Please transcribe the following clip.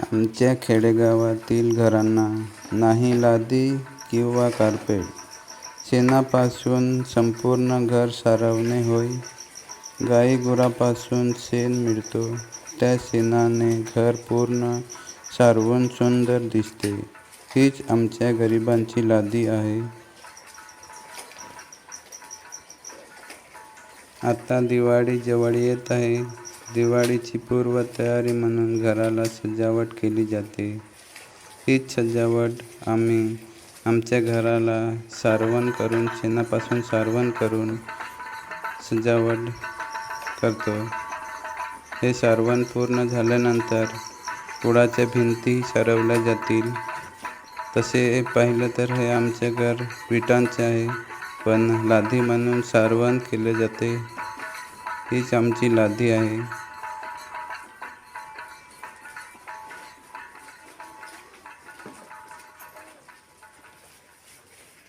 आमच्या खेडेगावातील घरांना नाही लादी किंवा कार्पेट. शेणापासून संपूर्ण घर सारवणे होय. गाईगुरापासून शेण मिळतो. त्या शेणाने घर पूर्ण सारवून सुंदर दिसते. हीच आमच्या गरिबांची लादी आहे. आता दिवाळी जवळ येत आहे. दिवाळीची पूर्वतयारी म्हणून घराला सजावट केली जाते. हीच सजावट आम्ही आमच्या घराला सारवण करून शेणापासून सारवण करून सजावट करतो. हे सारवण पूर्ण झाल्यानंतर कुडाच्या भिंती सारवल्या जातील. तसे पाहिलं तर हे आमचे घर विटांचे आहे पण लादी म्हणून सारवण केले जाते. हीच आमची लादी आहे.